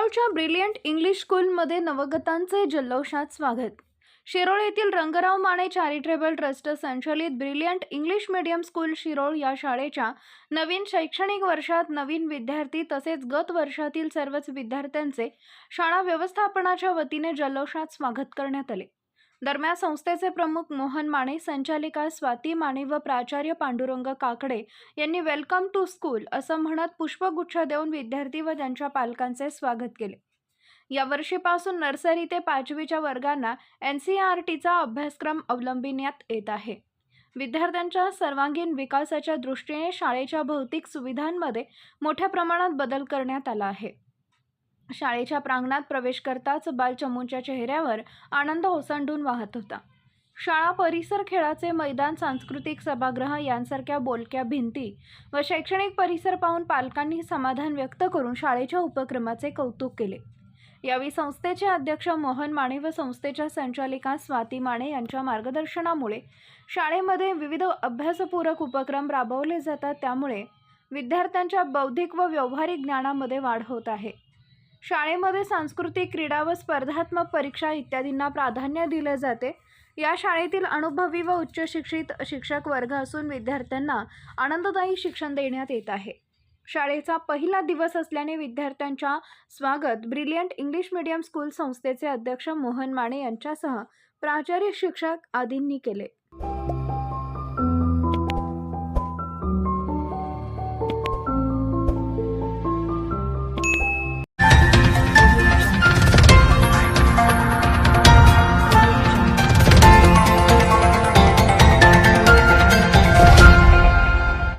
शिरोळच्या brilliant English स्कूलमध्ये नवगतांचे जल्लोषात स्वागत. शिरोळ येथील रंगराव माने चॅरिटेबल ट्रस्ट संचलित brilliant English medium school Shirol या शाळेच्या नवीन शैक्षणिक वर्षात नवीन विद्यार्थी तसेच गत वर्षातील सर्वच विद्यार्थ्यांचे शाळा व्यवस्थापनाच्या वतीने जल्लोषात स्वागत करण्यात आले. दरम्यान संस्थेचे प्रमुख मोहन माने संचालिका स्वाती माने व प्राचार्य पांडुरंग काकडे यांनी वेलकम टू स्कूल असं म्हणत पुष्पगुच्छ देऊन विद्यार्थी व त्यांच्या पालकांचे स्वागत केले. यावर्षीपासून नर्सरी ते पाचवीच्या वर्गांना एन सी आर टीचा अभ्यासक्रम अवलंबिण्यात येत आहे. विद्यार्थ्यांच्या सर्वांगीण विकासाच्या दृष्टीने शाळेच्या भौतिक सुविधांमध्ये मोठ्या प्रमाणात बदल करण्यात आला आहे. शाळेच्या प्रांगणात प्रवेश करताच बालचमूच्या चेहऱ्यावर आनंद ओसंडून वाहत होता. शाळा परिसर खेळाचे मैदान सांस्कृतिक सभागृह यांसारख्या बोलक्या भिंती व शैक्षणिक परिसर पाहून पालकांनी समाधान व्यक्त करून शाळेच्या उपक्रमाचे कौतुक केले. यावेळी संस्थेचे अध्यक्ष मोहन माने व संस्थेच्या संचालिका स्वाती माने यांच्या मार्गदर्शनामुळे शाळेमध्ये विविध अभ्यासपूरक उपक्रम राबवले जातात. त्यामुळे विद्यार्थ्यांच्या बौद्धिक व व्यावहारिक ज्ञानामध्ये वाढ होत आहे. शाळेमध्ये सांस्कृतिक क्रीडा व स्पर्धात्मक परीक्षा इत्यादींना प्राधान्य दिले जाते. या शाळेतील अनुभवी व उच्च शिक्षित शिक्षक वर्ग असून विद्यार्थ्यांना आनंददायी शिक्षण देण्यात येत आहे. शाळेचा पहिला दिवस असल्याने विद्यार्थ्यांच्या स्वागत ब्रिलियंट इंग्लिश मीडियम स्कूल संस्थेचे अध्यक्ष मोहन माने यांच्यासह प्राचार्य शिक्षक आदींनी केले.